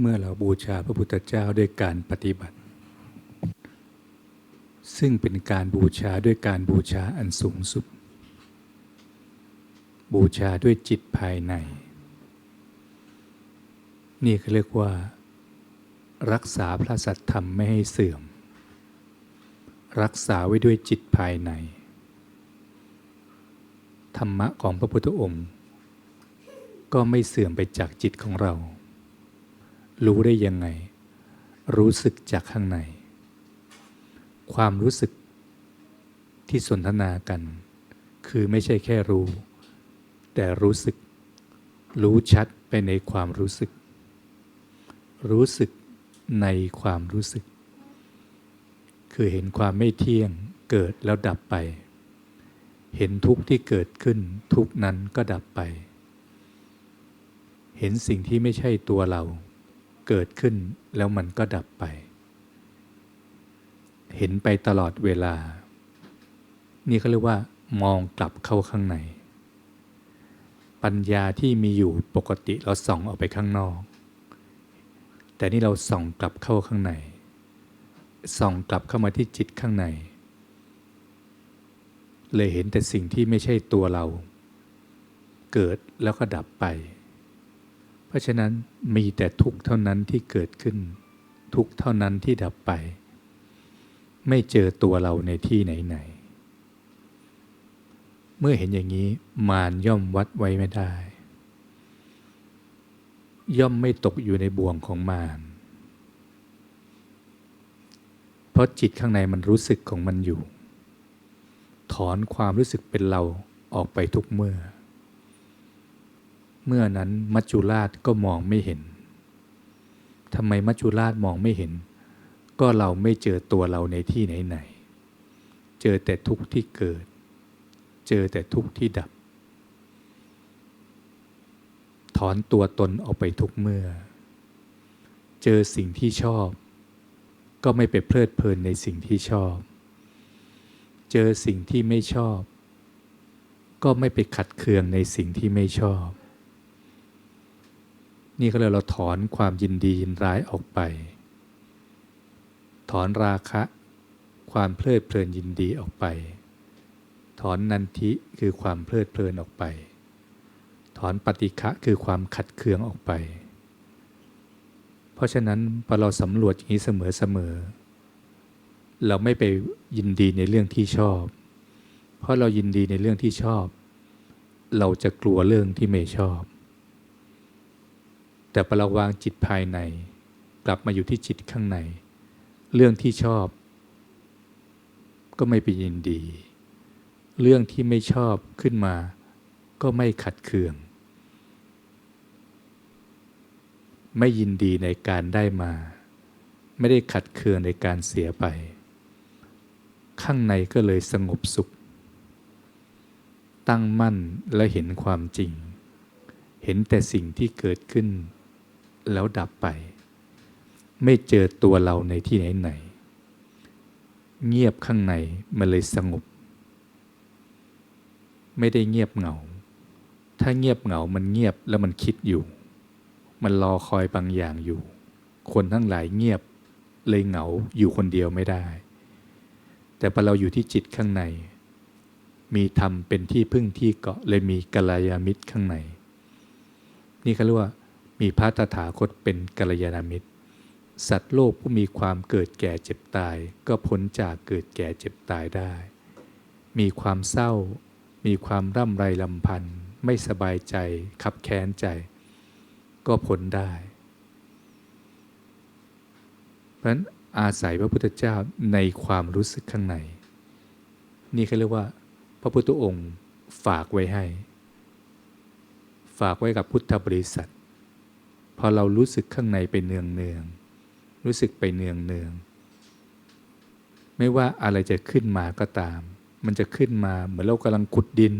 เมื่อเราบูชาพระพุทธเจ้าด้วยการปฏิบัติ ซึ่งเป็นการบูชาด้วยการบูชาอันสูงสุด บูชาด้วยจิตภายใน นี่เขาเรียกว่า รักษาพระสัตธรรมไม่ให้เสื่อม รักษาไว้ด้วยจิตภายใน ธรรมะของพระพุทธองค์ ก็ไม่เสื่อมไปจากจิตของเรา รู้ได้ยังไง รู้สึกจากข้างใน ความรู้สึกที่สนทนากัน คือไม่ใช่แค่รู้ แต่รู้สึก รู้ชัดไปในความรู้สึก รู้สึกในความรู้สึก คือเห็นความไม่เที่ยงเกิดแล้วดับไป เห็นทุกข์ที่เกิดขึ้น ทุกข์นั้นก็ดับไป เห็นสิ่งที่ไม่ใช่ตัวเรา เกิดขึ้นแล้วมันก็ดับไป เห็นไปตลอดเวลา นี่เขาเรียกว่ามองกลับเข้าข้างใน ปัญญาที่มีอยู่ปกติเราส่องออกไปข้างนอก แต่นี่เราส่องกลับเข้าข้างใน ส่องกลับเข้ามาที่จิตข้างใน เลยเห็นแต่สิ่งที่ไม่ใช่ตัวเรา เกิดแล้วก็ดับไป ราะฉะนั้นมีแต่ทุกข์เท่านั้นที่เกิดขึ้น ทุกข์เท่านั้นที่ดับไป ไม่เจอตัวเราในที่ไหนๆเมื่อเห็นอย่างนี้มารย่อมวัดไว้ไม่ได้ ย่อมไม่ตกอยู่ในบ่วงของมารเพราะจิตข้างในมันรู้สึกของมันอยู่ ถอนความรู้สึกเป็นเราออกไปทุกเมื่อ เมื่อนั้นมัจจุราชก็มองไม่เห็นทำไมมัจจุราชมองไม่เห็น ก็เราไม่เจอตัวเราในที่ไหนๆเจอแต่ทุกข์ที่เกิด เจอแต่ทุกข์ที่ดับ ถอนตัวตนออกไปทุกเมื่อ เจอสิ่งที่ชอบ ก็ไม่ไปเพลิดเพลินในสิ่งที่ชอบ เจอสิ่งที่ไม่ชอบ ก็ไม่ไปขัดเคืองในสิ่งที่ไม่ชอบ นี่ก็เลยเราถอนความยินดียินร้ายออกไป ถอนราคะ ความเพลิดเพลินยินดีออกไป ถอนนันทิคือความเพลิดเพลินออกไป ถอนปฏิฆะคือความขัดเคืองออกไป เพราะฉะนั้นพอเราสำรวจอย่างนี้เสมอๆเราไม่ไปยินดีในเรื่องที่ชอบ เพราะเรายินดีในเรื่องที่ชอบ เราจะกลัวเรื่องที่ไม่ชอบ แต่พอเราวางจิตภายใน กลับมาอยู่ที่จิตข้างใน เรื่องที่ชอบ ก็ไม่ไปยินดี เรื่องที่ไม่ชอบขึ้นมา ก็ไม่ขัดเคือง ไม่ยินดีในการได้มา ไม่ได้ขัดเคืองในการเสียไป ข้างในก็เลยสงบสุข ตั้งมั่นและเห็นความจริง เห็นแต่สิ่งที่เกิดขึ้น แล้วดับไป ไม่เจอตัวเราในที่ไหนไหน เงียบข้างในมันเลยสงบ ไม่ได้เงียบเหงา ถ้าเงียบเหงามันเงียบแล้วมันคิดอยู่ มันรอคอยบางอย่างอยู่ คนทั้งหลายเงียบเลยเหงาอยู่คนเดียวไม่ได้ แต่พอเราอยู่ที่จิตข้างใน มีธรรมเป็นที่พึ่งที่เกาะเลยมีกัลยาณมิตรข้างใน นี่เขาเรียกว่า มีพระตถาคตเป็นกัลยาณมิตร สัตว์โลกผู้มีความเกิดแก่เจ็บตาย ก็พ้นจากเกิดแก่เจ็บตายได้ มีความเศร้า มีความร่ำไรลำพันธ์ไม่สบายใจขับแค้นใจ ก็พ้นได้ เพราะฉะนั้นอาศัยพระพุทธเจ้าในความรู้สึกข้างใน นี่เขาเรียกว่า พระพุทธองค์ฝากไว้ให้ ฝากไว้กับพุทธบริษัท พอเรารู้สึกข้างในไปเนืองเนืองรู้สึกไปเนืองเนืองไม่ว่าอะไรจะขึ้นมาก็ตาม มันจะขึ้นมาเหมือนเรากำลังขุดดิน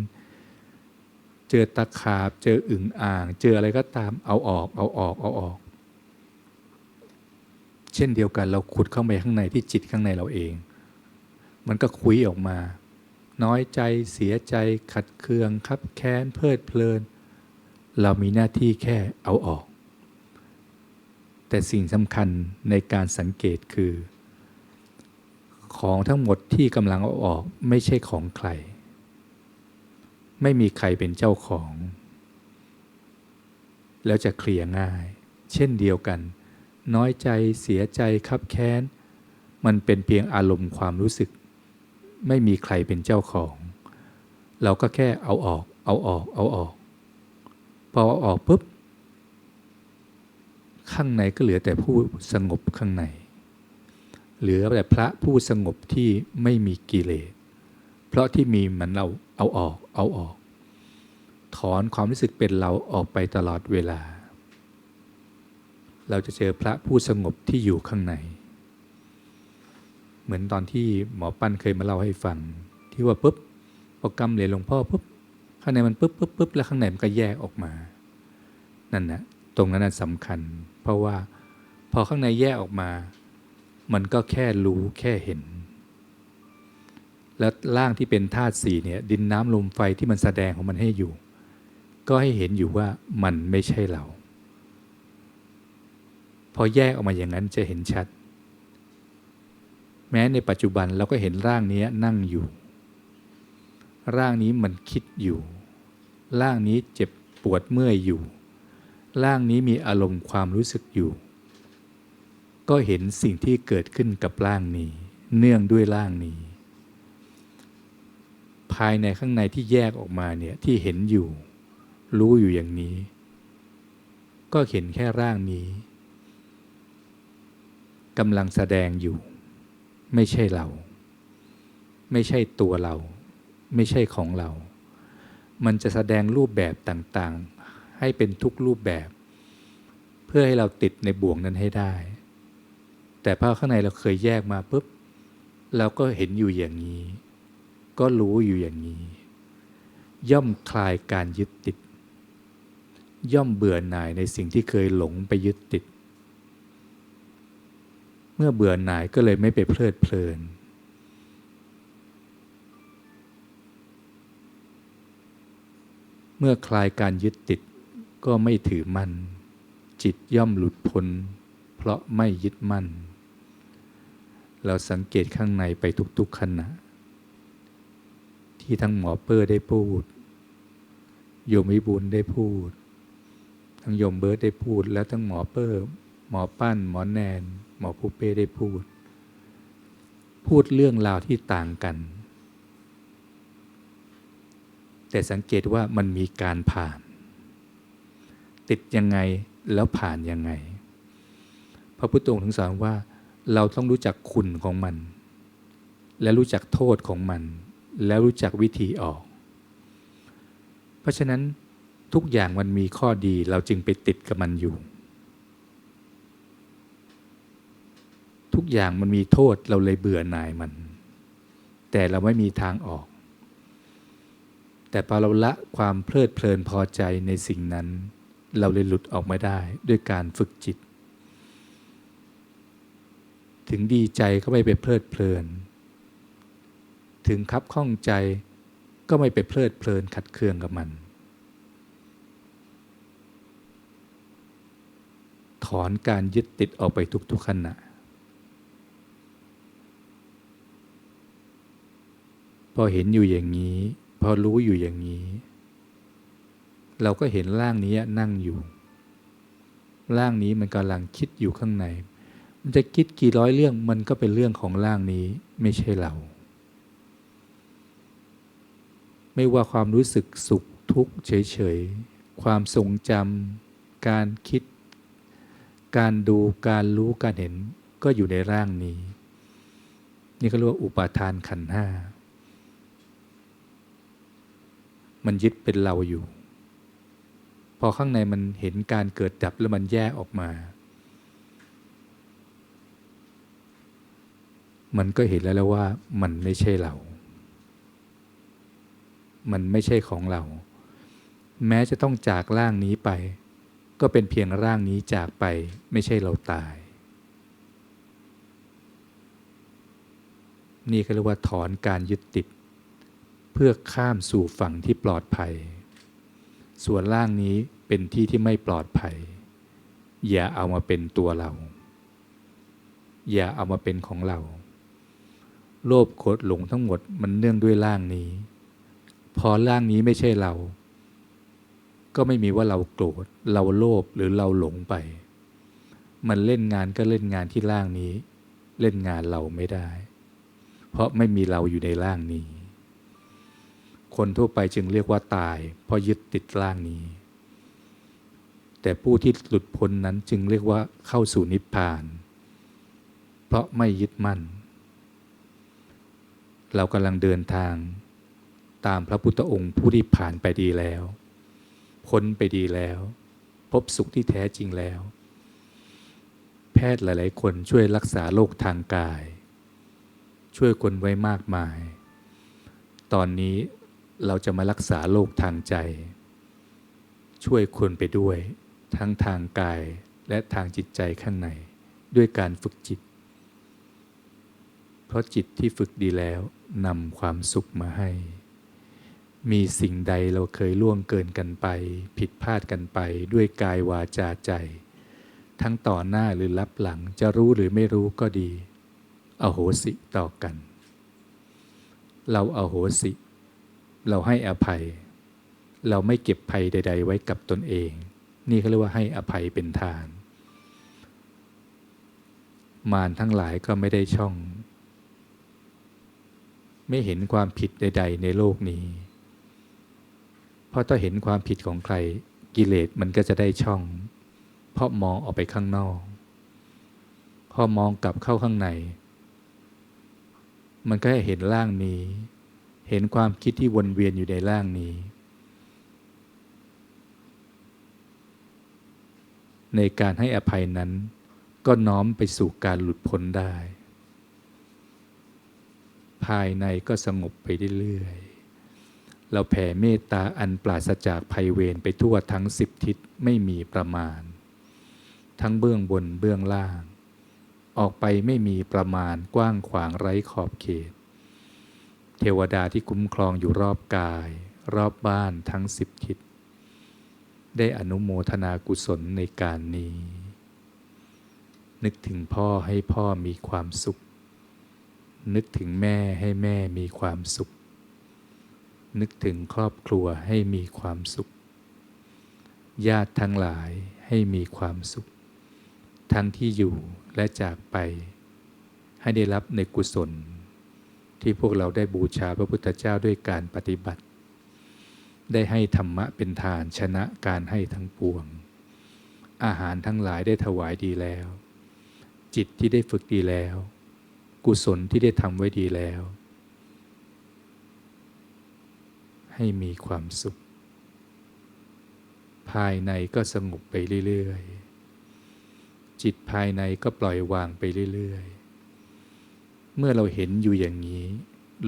เจอตะขาบ เจออึ่งอ่าง เจออะไรก็ตาม เอาออก เอาออก เอาออก เช่นเดียวกันเราขุดเข้าไปข้างในที่จิตข้างในเราเอง มันก็คุยออกมา น้อยใจ เสียใจ ขัดเคืองคับแค้น เพลิดเพลิน เรามีหน้าที่แค่เอาออก แต่สิ่งสำคัญในการสังเกตคือ ของทั้งหมดที่กำลังเอาออกไม่ใช่ของใคร ไม่มีใครเป็นเจ้าของ แล้วจะเคลียร์ง่าย เช่นเดียวกัน น้อยใจเสียใจคับแค้น มันเป็นเพียงอารมณ์ความรู้สึก ไม่มีใครเป็นเจ้าของ เราก็แค่เอาออก เอาออก เอาออก พอเอาออกปุ๊บ ข้างในก็เหลือแต่ผู้สงบข้างใน เหลือแต่พระผู้สงบที่ไม่มีกิเลส เพราะที่มีมันเราเอาออกเอาออก ถอนความรู้สึกเป็นเราออกไปตลอดเวลา เราจะเจอพระผู้สงบที่อยู่ข้างใน เหมือนตอนที่หมอปั้นเคยมาเล่าให้ฟัง ที่ว่าปุ๊บพอกำเหรียญหลวงพ่อปุ๊บข้างในมันปุ๊บปุ๊บปุ๊บแล้วข้างในมันก็แยกออกมา นั่นนะตรงนั้นสำคัญ เพราะว่าพอข้างในแยกออกมา มันก็แค่รู้แค่เห็น แล้วร่างที่เป็นธาตุสี่เนี่ยดินน้ำลมไฟที่มันแสดงของมันให้อยู่ ก็ให้เห็นอยู่ว่ามันไม่ใช่เรา พอแยกออกมาอย่างนั้นจะเห็นชัด แม้ในปัจจุบันเราก็เห็นร่างนี้นั่งอยู่ ร่างนี้มันคิดอยู่ ร่างนี้เจ็บปวดเมื่อยอยู่ ร่างนี้มีอารมณ์ความรู้สึกอยู่ ก็เห็นสิ่งที่เกิดขึ้นกับร่างนี้ เนื่องด้วยร่างนี้ ภายในข้างในที่แยกออกมาเนี่ยที่เห็นอยู่ รู้อยู่อย่างนี้ ก็เห็นแค่ร่างนี้กำลังแสดงอยู่ ไม่ใช่เรา ไม่ใช่ตัวเรา ไม่ใช่ของเรา มันจะแสดงรูปแบบต่างๆ ให้เป็นทุกรูปแบบ เพื่อให้เราติดในบ่วงนั้นให้ได้ แต่พอข้างในเราเคยแยกมาปุ๊บเราก็เห็นอยู่อย่างนี้ ก็รู้อยู่อย่างนี้ ย่อมคลายการยึดติด ย่อมเบื่อหน่ายในสิ่งที่เคยหลงไปยึดติด เมื่อเบื่อหน่ายก็เลยไม่ไปเพลิดเพลินเมื่อคลายการยึดติด ก็ไม่ถือมั่น จิตย่อมหลุดพ้น เพราะไม่ยึดมั่น เราสังเกตข้างในไปทุกๆขณะ ที่ทั้งหมอเปอร์ได้พูด โยมวิบูลได้พูด ทั้งโยมเบิร์ดได้พูด แล้วทั้งหมอเปอร์หมอปั้น หมอแนน หมอผู้เป้ได้พูด พูดเรื่องราวที่ต่างกัน แต่สังเกตว่ามันมีการผ่าน ติดยังไงแล้วผ่านยังไง พระพุทธองค์ถึงสอนว่า เราต้องรู้จักคุณของมัน และรู้จักโทษของมัน แล้วรู้จักวิธีออก เพราะฉะนั้นทุกอย่างมันมีข้อดีเราจึงไปติดกับมันอยู่ ทุกอย่างมันมีโทษเราเลยเบื่อหน่ายมัน แต่เราไม่มีทางออก แต่พอเราละความเพลิดเพลินพอใจในสิ่งนั้น เราเลยหลุดออกมาได้ด้วยการฝึกจิต ถึงดีใจก็ไม่ไปเพลิดเพลิน ถึงคับข้องใจก็ไม่ไปเพลิดเพลินขัดเคืองกับมัน ถอนการยึดติดออกไปทุกๆขณะพอเห็นอยู่อย่างนี้ พอรู้อยู่อย่างนี้ เราก็เห็นร่างนี้นั่งอยู่ ร่างนี้มันกำลังคิดอยู่ข้างใน มันจะคิดกี่ร้อยเรื่องมันก็เป็นเรื่องของร่างนี้ไม่ใช่เรา ไม่ว่าความรู้สึกสุขทุกข์เฉยๆ ความทรงจำการคิด การดูการรู้การเห็นก็อยู่ในร่างนี้ นี่ก็เรียกว่าอุปาทานขันห้า มันยึดเป็นเราอยู่ พอข้างในมันเห็นการเกิดดับแล้วมันแยกออกมา มันก็เห็นแล้วแล้วว่ามันไม่ใช่เรา มันไม่ใช่ของเรา แม้จะต้องจากร่างนี้ไป ก็เป็นเพียงร่างนี้จากไปไม่ใช่เราตาย นี่ก็เรียกว่าถอนการยึดติด เพื่อข้ามสู่ฝั่งที่ปลอดภัย ส่วนร่างนี้เป็นที่ที่ไม่ปลอดภัย อย่าเอามาเป็นตัวเรา อย่าเอามาเป็นของเรา โลภโกรธหลงทั้งหมดมันเนื่องด้วยร่างนี้ พอร่างนี้ไม่ใช่เรา ก็ไม่มีว่าเราโกรธเราโลภหรือเราหลงไป มันเล่นงานก็เล่นงานที่ร่างนี้ เล่นงานเราไม่ได้ เพราะไม่มีเราอยู่ในร่างนี้ คนทั่วไปจึงเรียกว่าตาย เพราะยึดติดร่างนี้ แต่ผู้ที่หลุดพ้นนั้นจึงเรียกว่าเข้าสู่นิพพาน เพราะไม่ยึดมั่น เรากำลังเดินทาง ตามพระพุทธองค์ผู้ที่ผ่านไปดีแล้ว พ้นไปดีแล้ว พบสุขที่แท้จริงแล้ว แพทย์หลาย ๆ คนช่วยรักษาโรคทางกาย ช่วยคนไว้มากมายตอนนี้ เราจะมารักษาโรคทางใจ ช่วยคนไปด้วย ทั้งทางกายและทางจิตใจข้างใน ด้วยการฝึกจิต เพราะจิตที่ฝึกดีแล้วนำความสุขมาให้ มีสิ่งใดเราเคยล่วงเกินกันไป ผิดพลาดกันไปด้วยกายวาจาใจ ทั้งต่อหน้าหรือรับหลังจะรู้หรือไม่รู้ก็ดี อโหสิต่อกัน เราอโหสิ เราให้อภัย เราไม่เก็บภัยใด ๆ ไว้กับตนเอง นี่เขาเรียกว่าให้อภัยเป็นทาน มารทั้งหลายก็ไม่ได้ช่อง ไม่เห็นความผิดใด ๆ ในโลกนี้ เพราะถ้าเห็นความผิดของใครกิเลสมันก็จะได้ช่อง เพราะมองออกไปข้างนอก พอมองกลับเข้าข้างใน มันก็ให้เห็นร่างนี้ เห็นความคิดที่วนเวียนอยู่ในร่างนี้ ในการให้อภัยนั้น ก็น้อมไปสู่การหลุดพ้นได้ ภายในก็สงบไปเรื่อยๆเราแผ่เมตตาอันปราศจากภัยเวรไปทั่วทั้งสิบทิศไม่มีประมาณ ทั้งเบื้องบนเบื้องล่าง ออกไปไม่มีประมาณกว้างขวางไร้ขอบเขต เทวดาที่คุ้มครองอยู่รอบกาย รอบบ้านทั้งสิบทิศได้อนุโมทนากุศลในการนี้ นึกถึงพ่อให้พ่อมีความสุข นึกถึงแม่ให้แม่มีความสุข นึกถึงครอบครัวให้มีความสุข ญาติทั้งหลายให้มีความสุข ทั้งที่อยู่และจากไป ให้ได้รับในกุศล ที่พวกเราได้บูชาพระพุทธเจ้าด้วยการปฏิบัติ ได้ให้ธรรมะเป็นทานชนะการให้ทั้งปวง อาหารทั้งหลายได้ถวายดีแล้ว จิตที่ได้ฝึกดีแล้ว กุศลที่ได้ทำไว้ดีแล้ว ให้มีความสุข ภายในก็สงบไปเรื่อยๆจิตภายในก็ปล่อยวางไปเรื่อยๆ เมื่อเราเห็นอยู่อย่างนี้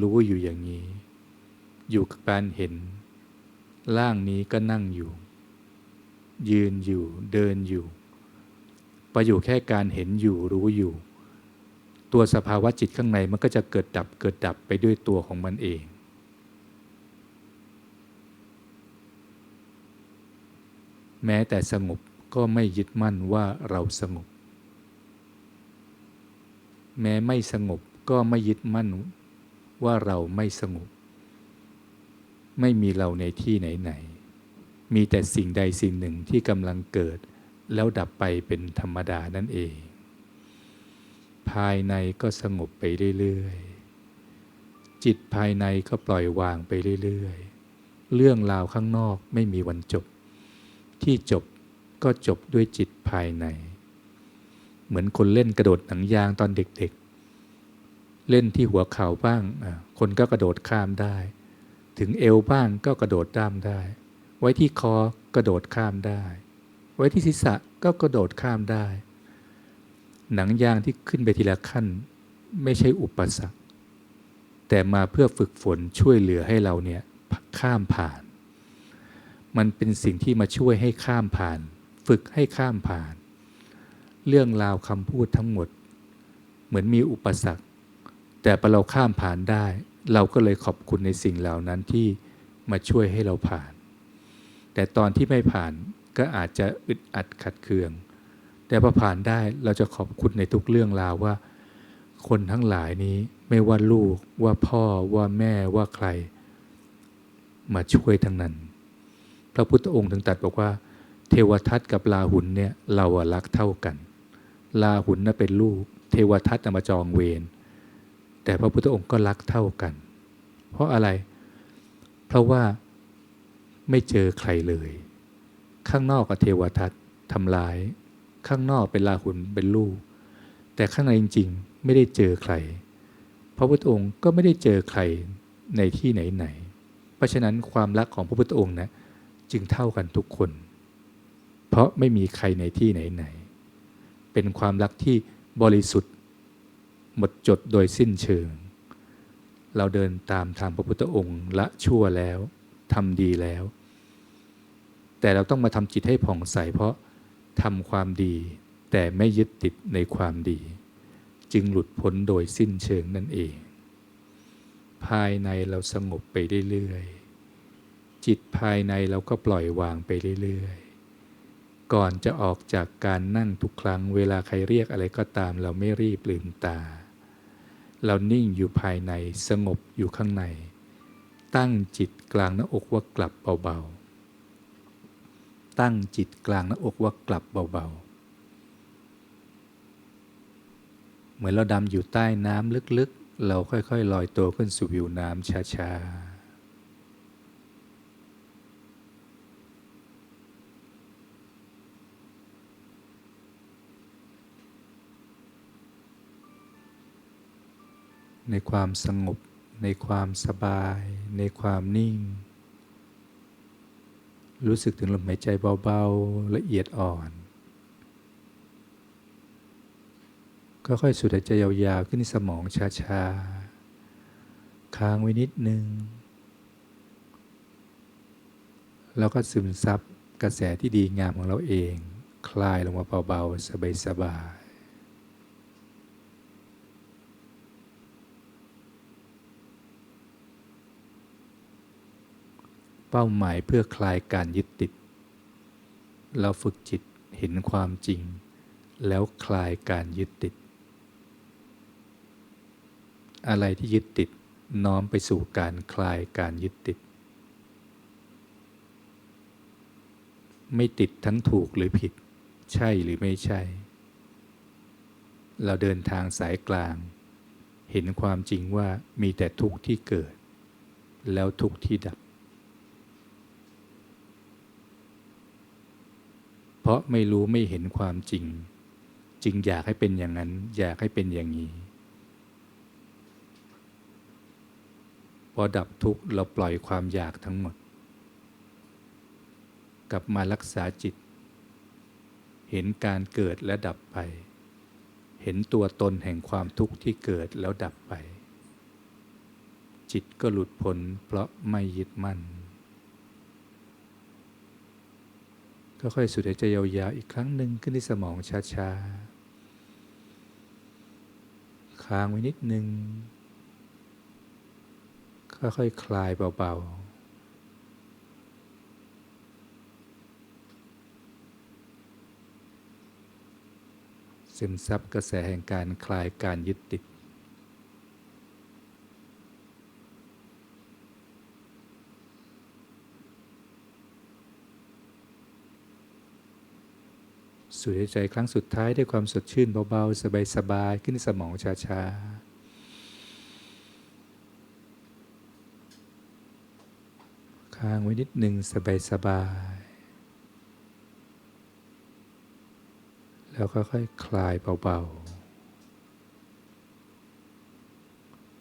รู้อยู่อย่างนี้ อยู่กับการเห็น ร่างนี้ก็นั่งอยู่ ยืนอยู่เดินอยู่ประอยู่แค่การเห็นอยู่รู้อยู่ ตัวสภาวะจิตข้างในมันก็จะเกิดดับเกิดดับไปด้วยตัวของมันเอง แม้แต่สงบก็ไม่ยึดมั่นว่าเราสงบ แม้ไม่สงบ ก็ไม่ยึดมั่นว่าเราไม่สงบ ไม่มีเราในที่ไหนๆ มีแต่สิ่งใดสิ่งหนึ่งที่กำลังเกิด แล้วดับไปเป็นธรรมดานั่นเอง ภายในก็สงบไปเรื่อยๆ จิตภายในก็ปล่อยวางไปเรื่อยๆ เรื่องราวข้างนอกไม่มีวันจบ ที่จบก็จบด้วยจิตภายใน เหมือนคนเล่นกระโดดหนังยางตอนเด็กๆ เล่นที่หัวเข่าบ้าง คนก็กระโดดข้ามได้ ถึงเอวบ้างก็กระโดดด้ามได้ ไว้ที่คอกระโดดข้ามได้ ไว้ที่ศีรษะก็กระโดดข้ามได้ หนังยางที่ขึ้นไปทีละขั้น ไม่ใช่อุปสรรค แต่มาเพื่อฝึกฝนช่วยเหลือให้เราเนี่ยข้ามผ่าน มันเป็นสิ่งที่มาช่วยให้ข้ามผ่าน ฝึกให้ข้ามผ่าน เรื่องราวคำพูดทั้งหมด เหมือนมีอุปสรรค แต่พอเราข้ามผ่านได้ เราก็เลยขอบคุณในสิ่งเหล่านั้นที่มาช่วยให้เราผ่าน แต่ตอนที่ไม่ผ่านก็อาจจะอึดอัดขัดเคือง แต่พอผ่านได้เราจะขอบคุณในทุกเรื่องราวว่า คนทั้งหลายนี้ไม่ว่าลูกว่าพ่อว่าแม่ว่าใคร มาช่วยทั้งนั้น พระพุทธองค์ถึงตรัสบอกว่า เทวทัตกับลาหุนเนี่ยเราอะรักเท่ากัน ลาหุนน่ะเป็นลูก เทวทัตน่ะมาจองเวร แต่พระพุทธองค์ก็รักเท่ากัน เพราะอะไร เพราะว่าไม่เจอใครเลย ข้างนอกเทวทัตทำลาย ข้างนอกเป็นลาหุนเป็นลูก แต่ข้างในจริง ๆ ไม่ได้เจอใคร พระพุทธองค์ก็ไม่ได้เจอใครในที่ไหนๆ เพราะฉะนั้นความรักของพระพุทธองค์นะจึงเท่ากันทุกคน เพราะไม่มีใครในที่ไหนๆ เป็นความรักที่บริสุทธิ์ หมดจดโดยสิ้นเชิง เราเดินตามทางพระพุทธองค์ละชั่วแล้วทำดีแล้ว แต่เราต้องมาทำจิตให้ผ่องใสเพราะทำความดี แต่ไม่ยึดติดในความดี จึงหลุดพ้นโดยสิ้นเชิงนั่นเอง ภายในเราสงบไปเรื่อยๆจิตภายในเราก็ปล่อยวางไปเรื่อยๆก่อนจะออกจากการนั่งทุกครั้ง เวลาใครเรียกอะไรก็ตามเราไม่รีบลืมตา เรานิ่งอยู่ภายในสงบอยู่ข้างใน ตั้งจิตกลางหน้าอกว่ากลับเบาๆ ตั้งจิตกลางหน้าอกว่ากลับเบาๆ เหมือนเราดำอยู่ใต้น้ำลึกๆ เราค่อยๆ ลอยตัวขึ้นสู่ผิวน้ำช้าๆ ในความสงบ ในความสบาย ในความนิ่ง รู้สึกถึงลมหายใจเบาๆ ละเอียดอ่อนก็ค่อยสูดหายใจยาวๆ ขึ้นสมองช้าๆ ค้างไว้นิดนึง แล้วก็ซึมซับกระแสที่ดีงามของเราเอง คลายลงมาเบาๆ สบายๆ เป้าหมายเพื่อคลายการยึดติด เราฝึกจิตเห็นความจริง แล้วคลายการยึดติด อะไรที่ยึดติดน้อมไปสู่การคลายการยึดติด ไม่ติดทั้งถูกหรือผิด ใช่หรือไม่ใช่ เราเดินทางสายกลาง เห็นความจริงว่ามีแต่ทุกข์ที่เกิด แล้วทุกข์ที่ดับ เพ ราะไม่รู้ไม่เห็นความจริง จึงอยากให้เป็นอย่างนั้น อยากให้เป็นอย่างนี้ พอดับทุกข์เราปล่อยความอยากทั้งหมด กลับมารักษาจิต เห็นการเกิดและดับไป เห็นตัวตนแห่งความทุกข์ที่เกิดแล้วดับไป จิตก็หลุดพ้นเพราะไม่ยึดมั่น ก็ค่อยสูดหายใจยาวๆอีกครั้งหนึ่งขึ้นที่สมองช้าๆ ค้างไว้นิดนึง ค่อยๆคคลายเบาๆซึมซับกระแสแห่งการคลายการยึดติด สูดหายใจครั้งสุดท้ายด้วยความสดชื่นเบาๆ สบายๆ ขึ้นสมองช้าๆค้างไว้นิดหนึ่งสบายๆแล้วก็ค่อยคลายเบา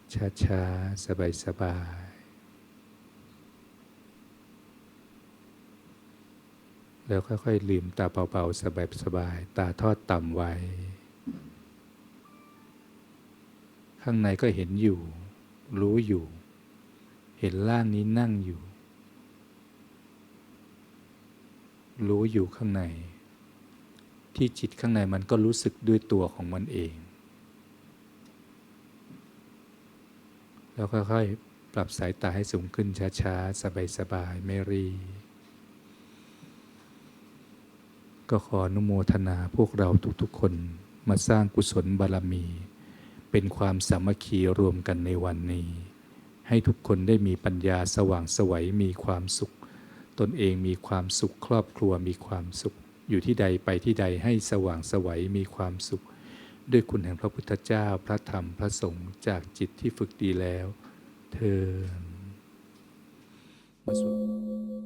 ๆ ช้า ๆ สบายๆ แล้วค่อยๆลืมตาเบาๆ สบายๆ ตาทอดต่ำไว้ ข้างในก็เห็นอยู่ รู้อยู่ เห็นร่างนี้นั่งอยู่ รู้อยู่ข้างใน ที่จิตข้างในมันก็รู้สึกด้วยตัวของมันเอง แล้วค่อยๆ ปรับสายตาให้สูงขึ้นช้าๆ สบายๆ ไม่รีบ ก็ขออนุโมทนาพวกเราทุกๆคนมาสร้างกุศลบารมี เป็นความสามัคคีรวมกันในวันนี้ ให้ทุกคนได้มีปัญญาสว่างสวัยมีความสุข ตนเองมีความสุขครอบครัวมีความสุข อยู่ที่ใดไปที่ใดให้สว่างสวัยมีความสุข ด้วยคุณแห่งพระพุทธเจ้าพระธรรมพระสงฆ์จากจิตที่ฝึกดีแล้ว เธอญมาสวด